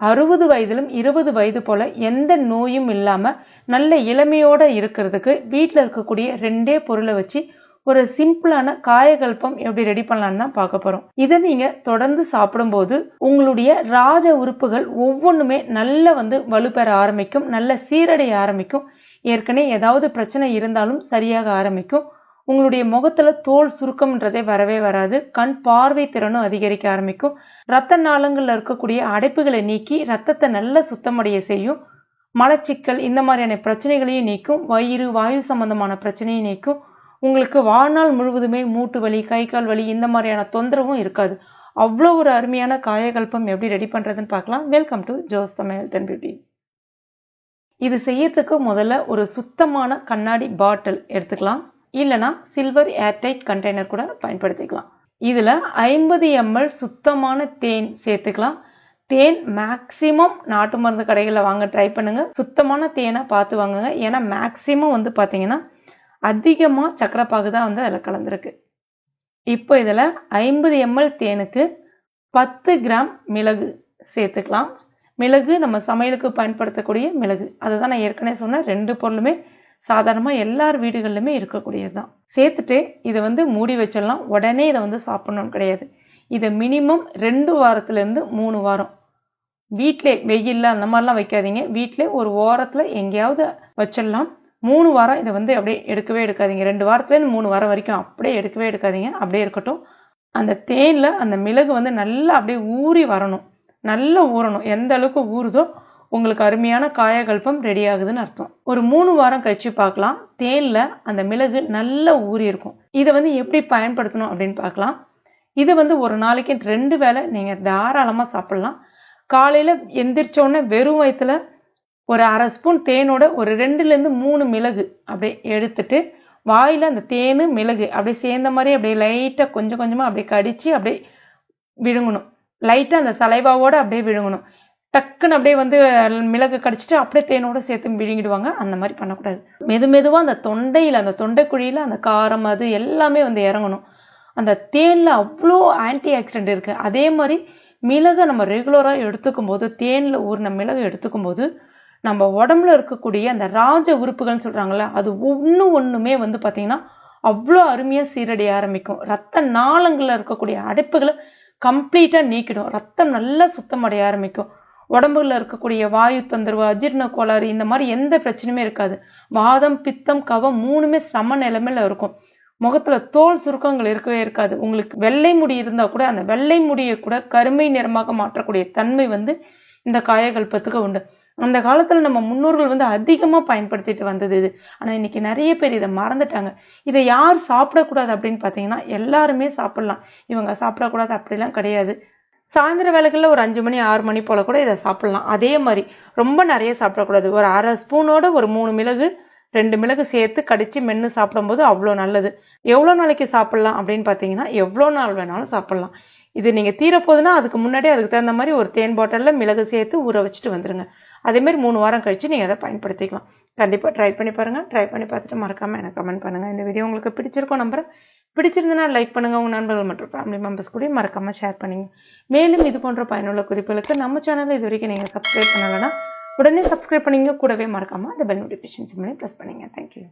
அறுபது வயதிலும் இருபது வயது போல எந்த நோயும் இல்லாமல் நல்ல இளமையோட இருக்கிறதுக்கு வீட்டில் இருக்கக்கூடிய ரெண்டே பொருளை வச்சு ஒரு சிம்பிளான காயகல்பம் எப்படி ரெடி பண்ணலான்னு தான் பார்க்க போறோம். இதை நீங்க தொடர்ந்து சாப்பிடும்போது உங்களுடைய ராஜ உறுப்புகள் ஒவ்வொன்றுமே நல்ல வந்து வலுப்பெற ஆரம்பிக்கும் நல்ல சீரடைய ஆரம்பிக்கும். ஏற்கனவே ஏதாவது பிரச்சனை இருந்தாலும் சரியாக ஆரம்பிக்கும். உங்களுடைய முகத்துல தோல் சுருக்கம்ன்றதே வரவே வராது. கண் பார்வை திறனும் அதிகரிக்க ஆரம்பிக்கும். ரத்த நாளங்கள்ல இருக்கக்கூடிய அடைப்புகளை நீக்கி ரத்தத்தை நல்ல சுத்தமடைய செய்யும். மலச்சிக்கல் இந்த மாதிரியான பிரச்சனைகளையும் நீக்கும். வயிறு வாயு சம்பந்தமான பிரச்சனையும் நீக்கும். உங்களுக்கு வாழ்நாள் முழுவதுமே மூட்டு வலி கை கால் வலி இந்த மாதிரியான தொந்தரவும் இருக்காது. அவ்வளோ ஒரு அருமையான காயகல்பம் எப்படி ரெடி பண்ணுறதுன்னு பார்க்கலாம். Welcome to Jos Tamil health and beauty இது செய்யறதுக்கு முதல்ல ஒரு சுத்தமான கண்ணாடி பாட்டில் எடுத்துக்கலாம். இல்லைனா சில்வர் ஏர்டைட் கண்டெய்னர் கூட பயன்படுத்திக்கலாம். இதில் ஐம்பது எம்எல் சுத்தமான தேன் சேர்த்துக்கலாம். தேன் மேக்சிமம் நாட்டு மருந்து கடைகளில் வாங்க ட்ரை பண்ணுங்கள் சுத்தமான தேனை பார்த்து வாங்குங்க. ஏன்னா மேக்சிமம் வந்து பார்த்தீங்கன்னா அதிகமாக சக்கரைப்பாகு தான் வந்து அதில் கலந்துருக்கு. இப்போ இதில் ஐம்பது எம்எல் தேனுக்கு பத்து கிராம் மிளகு சேர்த்துக்கலாம். மிளகு நம்ம சமையலுக்கு பயன்படுத்தக்கூடிய மிளகு. அதை தான் நான் ஏற்கனவே சொன்னேன் ரெண்டு பொருளுமே சாதாரணமாக எல்லார் வீடுகள்லையுமே இருக்கக்கூடியது தான் சேர்த்துட்டு இதை வந்து மூடி வச்சிடலாம். உடனே இதை வந்து சாப்பிட்ணுன்னு கிடையாது. இதை மினிமம் ரெண்டு வாரத்துலேருந்து மூணு வாரம். வீட்டிலே வெயிலில் அந்த மாதிரிலாம் வைக்காதீங்க. வீட்டிலே ஒரு ஓரத்தில் எங்கேயாவது வச்சிடலாம். மூணு வாரம் இதை வந்து அப்படியே எடுக்கவே எடுக்காதீங்க. ரெண்டு வாரத்துலேருந்து மூணு வாரம் வரைக்கும் அப்படியே எடுக்கவே எடுக்காதீங்க. அப்படியே இருக்கட்டும். அந்த தேனில் அந்த மிளகு வந்து நல்லா அப்படியே ஊறி வரணும். நல்லா ஊறணும். எந்த அளவுக்கு ஊறுதோ உங்களுக்கு அருமையான காயகல்பம் ரெடி ஆகுதுன்னு அர்த்தம். ஒரு மூணு வாரம் கழிச்சு பார்க்கலாம். தேனில் அந்த மிளகு நல்லா ஊறி இருக்கும். இதை வந்து எப்படி பயன்படுத்தணும் அப்படின்னு பார்க்கலாம். இது வந்து ஒரு நாளைக்கு ரெண்டு வேளை நீங்கள் தாராளமாக சாப்பிட்லாம். காலையில் எந்திரிச்சோடனே வெறும் வயிற்றுல ஒரு அரை ஸ்பூன் தேனோட ஒரு ரெண்டுலேருந்து மூணு மிளகு அப்படியே எடுத்துட்டு வாயில் அந்த தேனு மிளகு அப்படியே சேர்ந்த மாதிரி அப்படியே லைட்டாக கொஞ்சம் கொஞ்சமாக அப்படியே கடித்து அப்படியே விழுங்கணும். லைட்டாக அந்த சலைவாவோடு அப்படியே விழுங்கணும். டக்குன்னு அப்படியே வந்து மிளகு கடிச்சிட்டு அப்படியே தேனோட சேர்த்து விழுங்கிடுவாங்க. அந்த மாதிரி பண்ணக்கூடாது. மெது மெதுவாக அந்த தொண்டையில் அந்த தொண்டைக்குழியில் அந்த காரம் அது எல்லாமே வந்து இறங்கணும். அந்த தேனில் அவ்வளோ ஆன்டி ஆக்சிடென்ட் இருக்குது அதே மாதிரி மிளகை நம்ம ரெகுலராக எடுத்துக்கும் போது தேனில் ஊறின மிளகு எடுத்துக்கும் போது நம்ம உடம்புல இருக்கக்கூடிய அந்த ராஜ உறுப்புகள்னு சொல்கிறாங்கல்ல அது ஒன்று ஒன்றுமே வந்து பார்த்திங்கன்னா அவ்வளோ அருமையாக சீரடைய ஆரம்பிக்கும். ரத்த நாளங்களில் இருக்கக்கூடிய அடைப்புகளை கம்ப்ளீட்டாக நீக்கிடும். ரத்தம் நல்லா சுத்தமடைய ஆரம்பிக்கும். உடம்புல இருக்கக்கூடிய வாயு தொந்தரவு அஜீர்ண கோளாறு இந்த மாதிரி எந்த பிரச்சனையுமே இருக்காது. வாதம் பித்தம் கவம் மூணுமே சம நிலைமையில இருக்கும். முகத்துல தோல் சுருக்கங்கள் இருக்கவே இருக்காது. உங்களுக்கு வெள்ளை முடி இருந்தா கூட அந்த வெள்ளை முடியை கூட கருமை நிறமாக மாற்றக்கூடிய தன்மை வந்து இந்த காயகல்பத்துக்கு உண்டு. அந்த காலத்துல நம்ம முன்னோர்கள் வந்து அதிகமா பயன்படுத்திட்டு வந்தது இது. ஆனா இன்னைக்கு நிறைய பேர் இதை மறந்துட்டாங்க. இதை யார் சாப்பிடக்கூடாது அப்படின்னு பாத்தீங்கன்னா எல்லாருமே சாப்பிடலாம். இவங்க சாப்பிடக்கூடாது அப்படிலாம் கிடையாது. சாயந்தர வேலைகளில் ஒரு அஞ்சு மணி ஆறு மணி போல் கூட இதை சாப்பிட்லாம். அதே மாதிரி ரொம்ப நிறைய சாப்பிடக்கூடாது. ஒரு அரை ஸ்பூனோட ஒரு மூணு மிளகு ரெண்டு மிளகு சேர்த்து கடித்து மென்று சாப்பிடும்போது அவ்வளோ நல்லது. எவ்வளோ நாளைக்கு சாப்பிட்லாம் அப்படின்னு பார்த்தீங்கன்னா எவ்வளோ நாள் வேணாலும் சாப்பிட்லாம். இது நீங்கள் தீரப்போகுதுன்னா அதுக்கு முன்னாடி அதுக்கு தகுந்த மாதிரி ஒரு தேன் பாட்டிலில் மிளகு சேர்த்து ஊற வச்சுட்டு வந்துடுங்க அதேமாரி மூணு வாரம் கழித்து நீங்கள் அதை பயன்படுத்திக்கலாம். கண்டிப்பாக ட்ரை பண்ணி பாருங்கள் ட்ரை பண்ணி பார்த்துட்டு மறக்காமல் எனக்கு கமெண்ட் பண்ணுங்கள் இந்த வீடியோ உங்களுக்கு பிடிச்சிருக்கோம் நம்புகிறேன் பிடிச்சிருந்தனா லைக் பண்ணுங்கள் உங்கள் நண்பர்கள் மற்றும் ஃபேமிலி மெம்பர்ஸ் கூட மறக்காமல் ஷேர் பண்ணுங்க. மேலும் இது போன்ற பயனுள்ள குறிப்புகளுக்கு நம்ம சேனலில் இது வரைக்கும் நீங்கள் சப்ஸ்கிரைப் பண்ணலைன்னா உடனே சப்ஸ்கிரைப் பண்ணிங்க கூடவே மறக்காமல் அந்த பெல் நோட்டிஃபிகேஷன் சிம்லையும் ப்ரெஸ் பண்ணுங்க. Thank you